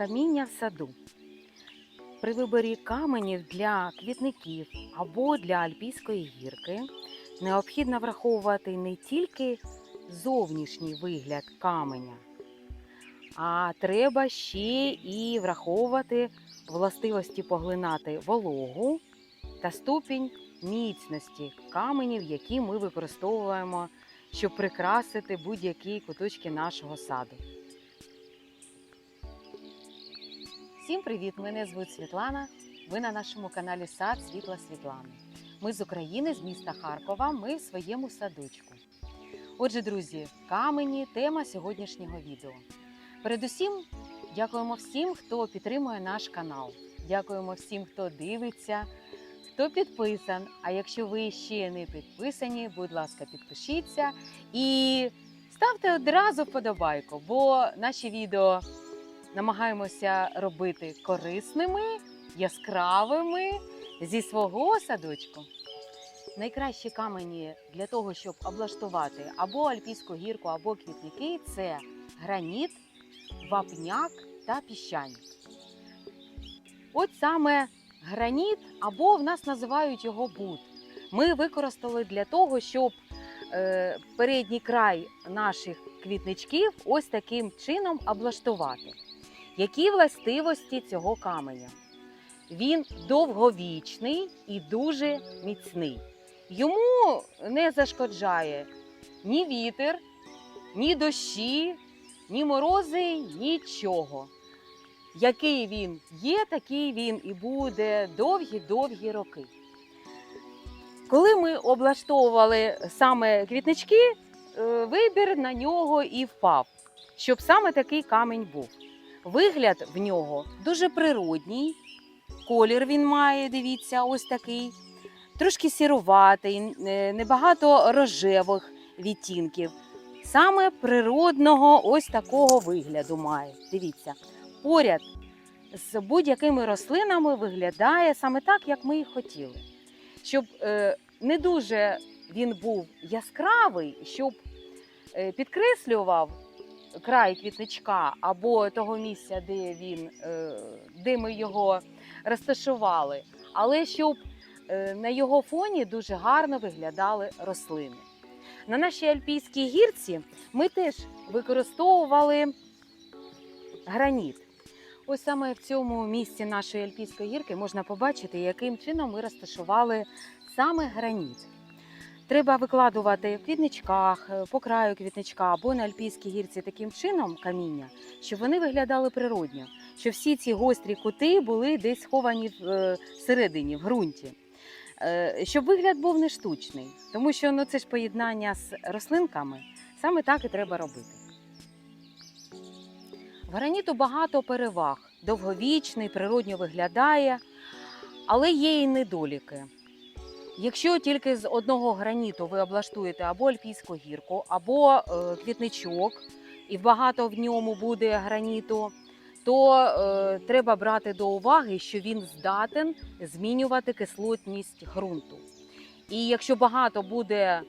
каміння в саду. При виборі каменів для квітників або для альпійської гірки необхідно враховувати не тільки зовнішній вигляд каменя, а треба ще і враховувати властивості поглинати вологу та ступінь міцності каменів, які ми використовуємо, щоб прикрасити будь-які куточки нашого саду. Всім привіт! Мене звуть Світлана. Ви на нашому каналі Сад Світла Світлани. Ми з України, з міста Харкова. Ми в своєму садочку. Отже, друзі, камені тема сьогоднішнього відео. Передусім, дякуємо всім, хто підтримує наш канал. Дякуємо всім, хто дивиться, хто підписан. А якщо ви ще не підписані, будь ласка, підпишіться і ставте одразу вподобайку, бо наші відео намагаємося робити корисними, яскравими зі свого садочку. Найкращі камені для того, щоб облаштувати або альпійську гірку, або квітники це граніт, вапняк та піщаник. От саме граніт, або в нас називають його бут. Ми використали для того, щоб е, передній край наших квітничків ось таким чином облаштувати. Які властивості цього каменя? Він довговічний і дуже міцний. Йому не зашкоджає ні вітер, ні дощі, ні морози, нічого. Який він є, такий він і буде довгі-довгі роки. Коли ми облаштовували саме квітнички, е, вибір на нього і впав, щоб саме такий камінь був. Вигляд в нього дуже природній, колір він має, дивіться, ось такий, трошки сіруватий, е, небагато рожевих відтінків. Саме природного ось такого вигляду має. Дивіться, поряд з будь-якими рослинами виглядає саме так, як ми і хотіли. Щоб е, не дуже він був яскравий, щоб е, підкреслював край квітничка або того місця, де він, е, де ми його розташували, але щоб е, на його фоні дуже гарно виглядали рослини. На нашій альпійській гірці ми теж використовували граніт. Ось саме в цьому місці нашої альпійської гірки можна побачити, яким чином ми розташували саме граніт. Треба викладувати в квітничках, е, по краю квітничка або на альпійській гірці таким чином каміння, щоб вони виглядали природньо, щоб всі ці гострі кути були десь сховані е, всередині, в ґрунті. Е, Щоб вигляд був не штучний, тому що ну, це ж поєднання з рослинками, саме так і треба робити. В граніту багато переваг. Довговічний, природньо виглядає, але є і недоліки. Якщо тільки з одного граніту ви облаштуєте або альпійську гірку, або е, квітничок, і багато в ньому буде граніту, то е, треба брати до уваги, що він здатен змінювати кислотність ґрунту. І якщо багато буде е,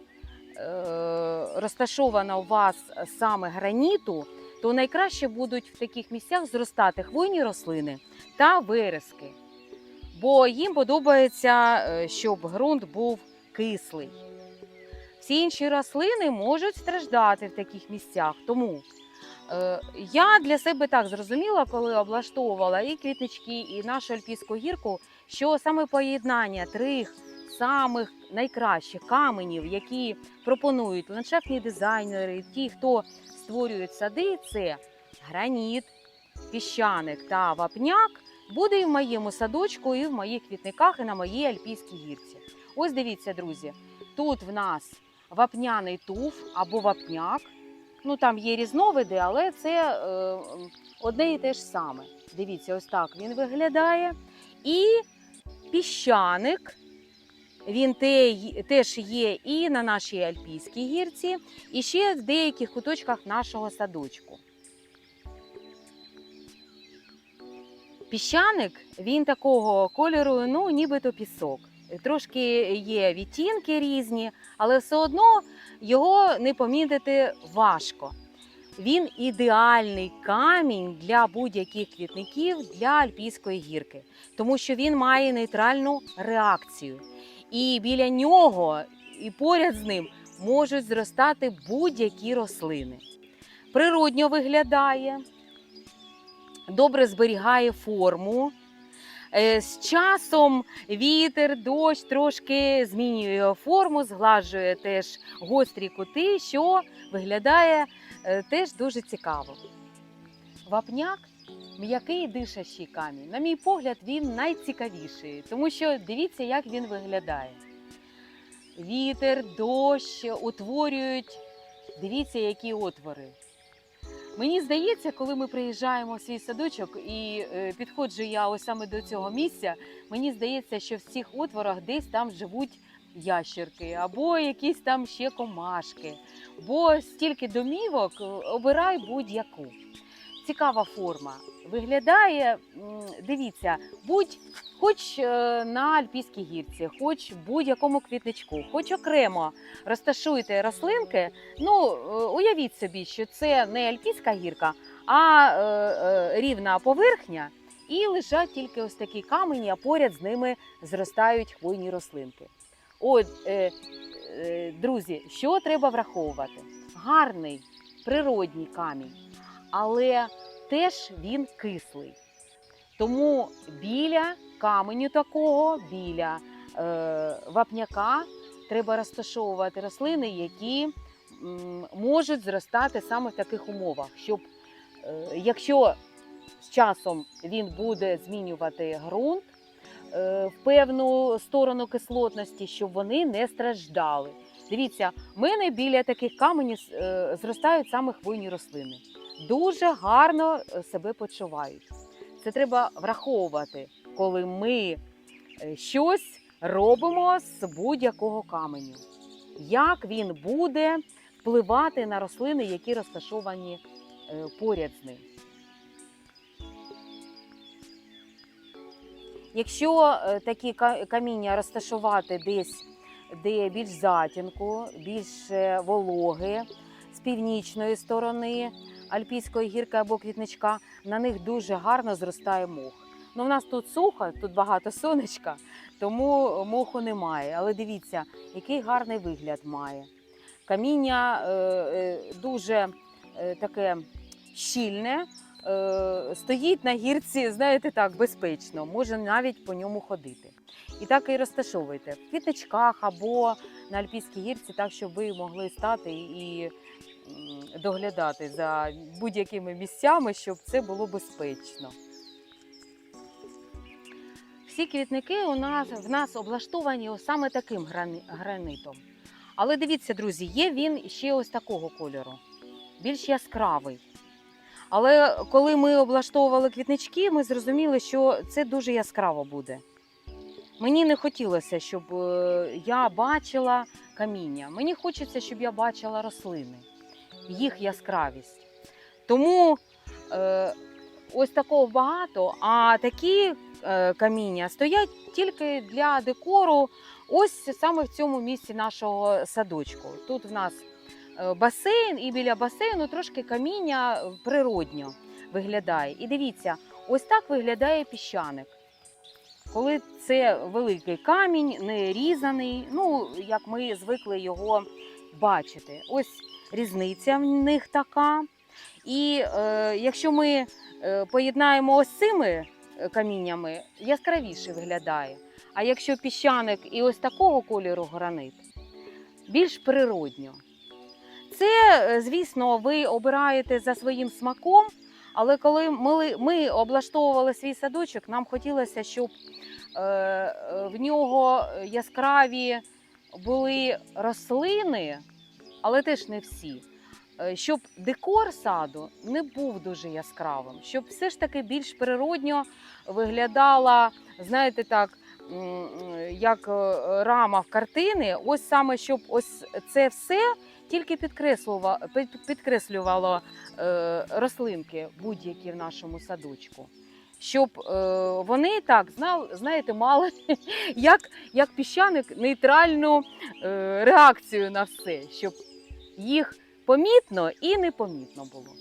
розташовано у вас саме граніту, то найкраще будуть в таких місцях зростати хвойні рослини та верески бо їм подобається, е, щоб ґрунт був кислий. Всі інші рослини можуть страждати в таких місцях. Тому е, я для себе так зрозуміла, коли облаштовувала і квітнички, і нашу альпійську гірку, що саме поєднання трьох самих найкращих каменів, які пропонують ландшафтні дизайнери, ті, хто створюють сади, це граніт, піщаник та вапняк буде і в моєму садочку, і в моїх квітниках, і на моїй альпійській гірці. Ось дивіться, друзі, тут в нас вапняний туф або вапняк. Ну там є різновиди, але це е, одне і те ж саме. Дивіться, ось так він виглядає. І піщаник. Він те, теж є і на нашій альпійській гірці, і ще в деяких куточках нашого садочку. Піщаник він такого кольору, ну нібито пісок. Трошки є відтінки різні, але все одно його не помітити важко. він ідеальний камінь для будь-яких квітників для альпійської гірки, тому що він має нейтральну реакцію. І біля нього, і поряд з ним можуть зростати будь-які рослини. Природньо виглядає, добре зберігає форму. Е, З часом вітер, дощ трошки змінює форму, згладжує теж гострі кути, що виглядає е, теж дуже цікаво. Вапняк м'який дишащий камінь. На мій погляд, він найцікавіший, тому що дивіться, як він виглядає. Вітер, дощ утворюють, дивіться, які отвори. Мені здається, коли ми приїжджаємо в свій садочок і е, підходжу я ось саме до цього місця, мені здається, що в цих отворах десь там живуть ящерки або якісь там ще комашки. Бо стільки домівок е, обирай будь-яку. Цікава форма. Виглядає, дивіться, будь хоч е, на альпійській гірці, хоч будь-якому квітничку, хоч окремо розташуйте рослинки. Ну, е, уявіть собі, що це не альпійська гірка, а е, рівна поверхня, і лежать тільки ось такі камені, а поряд з ними зростають хвойні рослинки. От, е, друзі, що треба враховувати? Гарний природній камінь, але теж він кислий. Тому біля каменю такого, біля е, вапняка треба розташовувати рослини, які можуть зростати саме в таких умовах, щоб е, якщо з часом він буде змінювати ґрунт е, в певну сторону кислотності, щоб вони не страждали. Дивіться, в мене біля таких каменів зростають саме хвойні рослини. Дуже гарно себе почувають. Це треба враховувати, коли ми е, щось робимо з будь-якого каменю. Як він буде впливати на рослини, які розташовані е, поряд з ним. Якщо е, такі каміння розташувати десь, де більш затінку, більш вологи з північної сторони альпійської гірки або квітничка, на них дуже гарно зростає мох. Ну, в нас тут сухо, тут багато сонечка, тому моху немає. Але дивіться, який гарний вигляд має. Каміння е, е, дуже е, таке щільне, е, стоїть на гірці, знаєте так, безпечно, може навіть по ньому ходити. І так і розташовуйте в квітничках або на альпійській гірці, так щоб ви могли стати і доглядати за будь-якими місцями, щоб це було безпечно. Всі квітники у нас в нас облаштовані саме таким гранитом. Але дивіться, друзі, є він ще ось такого кольору, більш яскравий. Але коли ми облаштовували квітнички, ми зрозуміли, що це дуже яскраво буде. Мені не хотілося, щоб е, я бачила каміння. Мені хочеться, щоб я бачила рослини, їх яскравість. Тому е, ось такого багато, а такі каміння стоять тільки для декору, ось саме в цьому місці нашого садочку. Тут в нас е, басейн, і біля басейну трошки каміння е, природньо виглядає. І дивіться, ось так виглядає піщаник. Коли це великий камінь, не різаний, ну як ми звикли його бачити. Ось різниця в них така. І е, якщо ми е, поєднаємо ось цими е, каміннями, яскравіше виглядає. А якщо піщаник і ось такого кольору гранит, більш природньо. Це, е, звісно, ви обираєте за своїм смаком, але коли ми, ми облаштовували свій садочок, нам хотілося, щоб е, в нього яскраві були рослини, але теж не всі. Е, Щоб декор саду не був дуже яскравим, щоб все ж таки більш природньо виглядала, знаєте, так, як е, рама в картини, ось саме щоб ось це все тільки підкреслювало, підкреслювало рослинки будь-які в нашому садочку. Щоб е, вони так знали, знаєте, мали як, як піщаник нейтральну реакцію на все, щоб їх помітно і непомітно було.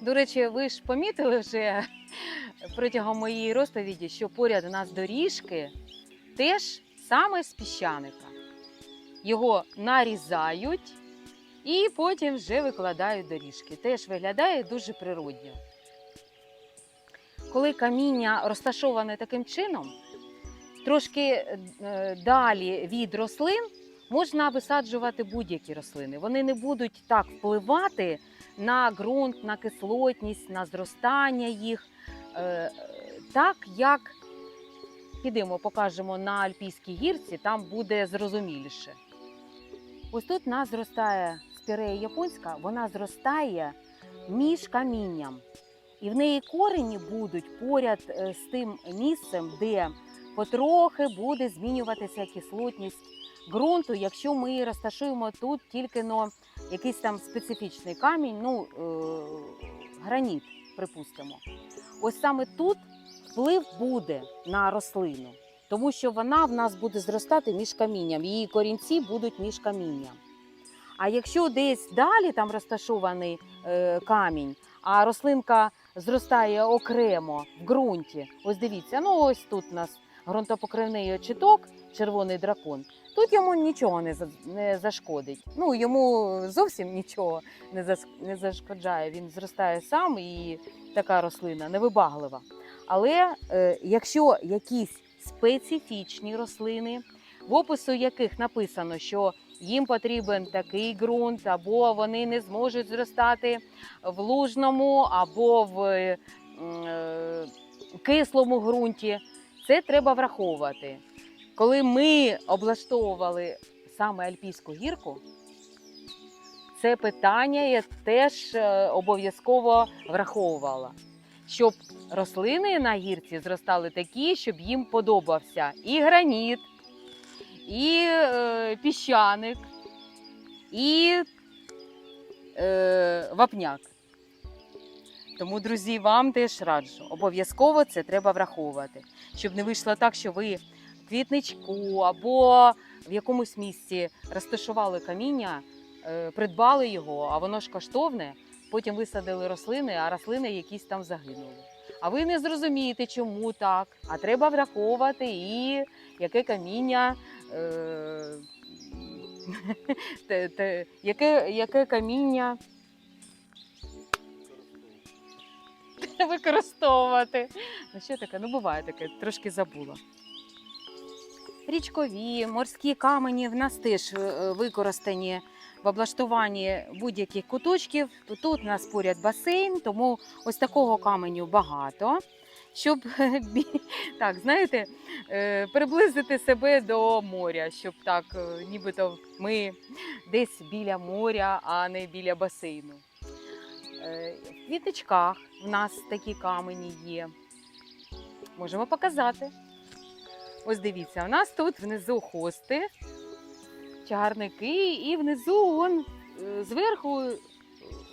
До речі, ви ж помітили вже протягом моєї розповіді, що поряд у нас доріжки теж саме з піщаника. Його нарізають і потім вже викладають доріжки. Теж виглядає дуже природньо. Коли каміння розташоване таким чином, трошки е, далі від рослин можна висаджувати будь-які рослини. Вони не будуть так впливати на ґрунт, на кислотність, на зростання їх, е, так як підемо, покажемо на Альпійській гірці, там буде зрозуміліше. Ось тут нас зростає спірея японська, вона зростає між камінням. І в неї корені будуть поряд е, з тим місцем, де потрохи буде змінюватися кислотність ґрунту, якщо ми розташуємо тут тільки но якийсь там специфічний камінь, ну е, граніт, припустимо. Ось саме тут вплив буде на рослину, тому що вона в нас буде зростати між камінням, її корінці будуть між камінням. А якщо десь далі там розташований е, камінь, а рослинка зростає окремо в ґрунті, ось дивіться, ну ось тут у нас ґрунтопокривний очіток, червоний дракон. Тут йому нічого не, за- не зашкодить. Ну йому зовсім нічого не, зас- не зашкоджає. Він зростає сам і така рослина невибаглива. Але е, якщо якісь специфічні рослини, в опису яких написано, що їм потрібен такий ґрунт, або вони не зможуть зростати в лужному, або в е, е, кислому ґрунті, це треба враховувати. Коли ми облаштовували саме Альпійську гірку, це питання я теж е, обов'язково враховувала, щоб рослини на гірці зростали такі, щоб їм подобався і граніт, і е, піщаник, і е, вапняк. Тому, друзі, вам теж раджу. Обов'язково це треба враховувати, щоб не вийшло так, що ви квітничку або в якомусь місці розташували каміння, е, придбали його, а воно ж коштовне. Потім висадили рослини, а рослини якісь там загинули. А ви не зрозумієте, чому так. А треба враховувати і яке каміння. Е... те- те- яке, яке каміння використовувати. Ну, що таке? Ну, буває таке, трошки забула. Річкові, морські камені в нас теж е, використані в облаштуванні будь-яких куточків. Тут у нас поряд басейн, тому ось такого каменю багато. Щоб так, знаєте, е, приблизити себе до моря, щоб так, е, нібито ми десь біля моря, а не біля басейну. Е, В квіточках в нас такі камені є. Можемо показати. Ось дивіться, у нас тут внизу хости, чагарники, і внизу он, е, зверху е,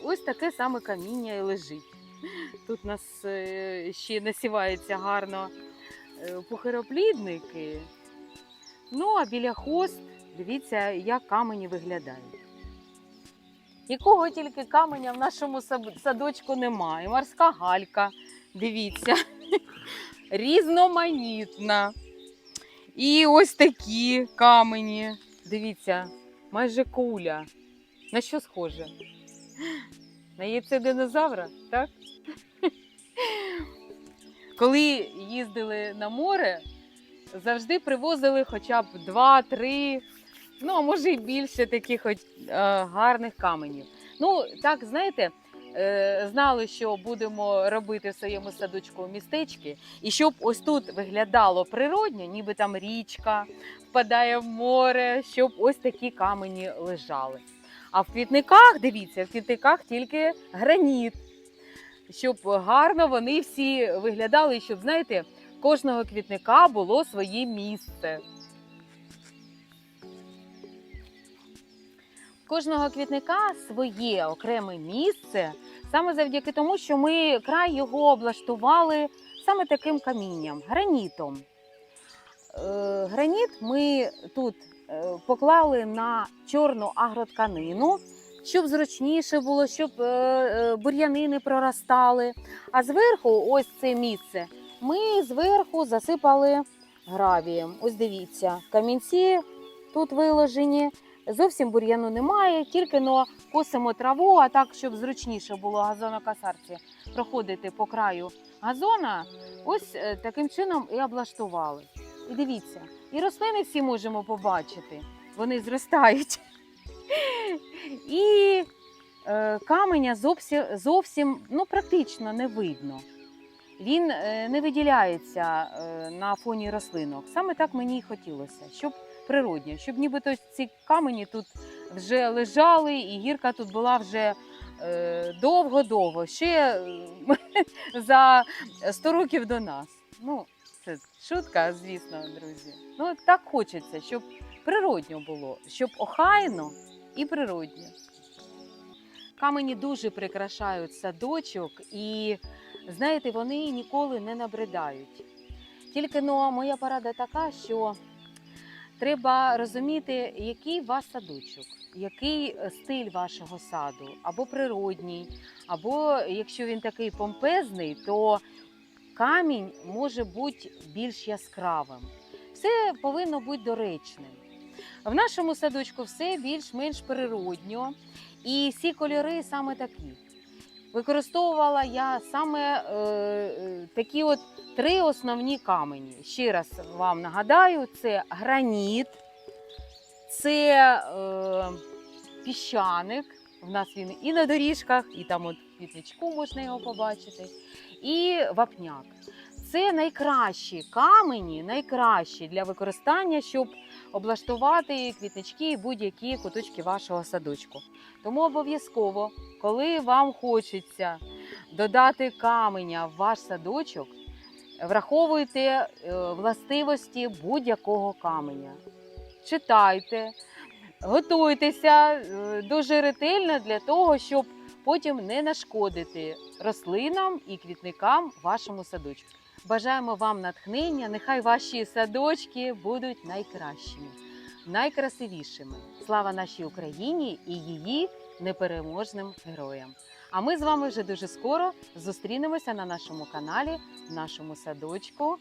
ось таке саме каміння і лежить. Тут у нас е, ще насіваються гарно пухироплідники. Ну, а біля хост, дивіться, як камені виглядають. Якого тільки каменя в нашому садочку немає. Морська галька, дивіться, різноманітна. І ось такі камені. Дивіться, майже куля. На що схоже? На яйце динозавра, так? Коли їздили на море, завжди привозили хоча б два-три, ну а може й більше таких е, гарних каменів. Ну, так, знаєте, знали, що будемо робити в своєму садочку містечки, і щоб ось тут виглядало природньо, ніби там річка впадає в море, щоб ось такі камені лежали. А в квітниках, дивіться, в квітниках тільки граніт, щоб гарно вони всі виглядали, щоб, знаєте, кожного квітника було своє місце. Кожного квітника своє окреме місце, саме завдяки тому, що ми край його облаштували саме таким камінням, гранітом. Е, Граніт ми тут е, поклали на чорну агротканину. щоб зручніше було, щоб е, бур'яни не проростали. А зверху, ось це місце, ми зверху засипали гравієм. Ось дивіться, камінці тут виложені. Зовсім бур'яну немає, тільки но косимо траву, а так, щоб зручніше було газонокосарці проходити по краю газона, ось е, таким чином і облаштували. І дивіться, і рослини всі можемо побачити, вони зростають. І е, каменя зовсім, ну, практично не видно. Він е, не виділяється на фоні рослинок. Саме так мені і хотілося, щоб природньо, щоб нібито ці камені тут вже лежали, і гірка тут була вже е, довго-довго, ще е, за 100 років до нас. Ну, це шутка, звісно, друзі. Ну, так хочеться, щоб природньо було, щоб охайно і природньо. Камені дуже прикрашають садочок, і знаєте, вони ніколи не набридають. Тільки ну, моя порада така, що треба розуміти, який вас садочок, який е, стиль вашого саду, або природній, або якщо він такий помпезний, то камінь може бути більш яскравим. Все повинно бути доречним. В нашому садочку все більш-менш природньо, і всі кольори саме такі. Використовувала я саме е, е, такі от три основні камені. Ще раз вам нагадаю: це граніт, це е, піщаник. В нас він і на доріжках, і там от в можна його побачити, і вапняк. Це найкращі камені, найкращі для використання, щоб облаштувати квітнички і будь-які куточки вашого садочку. Тому обов'язково, коли вам хочеться додати каменя в ваш садочок, враховуйте е, властивості будь-якого каменя. Читайте, готуйтеся е, дуже ретельно для того, щоб потім не нашкодити рослинам і квітникам вашому садочку. Бажаємо вам натхнення. Нехай ваші садочки будуть найкращими, найкрасивішими. Слава нашій Україні і її непереможним героям. А ми з вами вже дуже скоро зустрінемося на нашому каналі, в нашому садочку.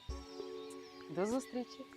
До зустрічі!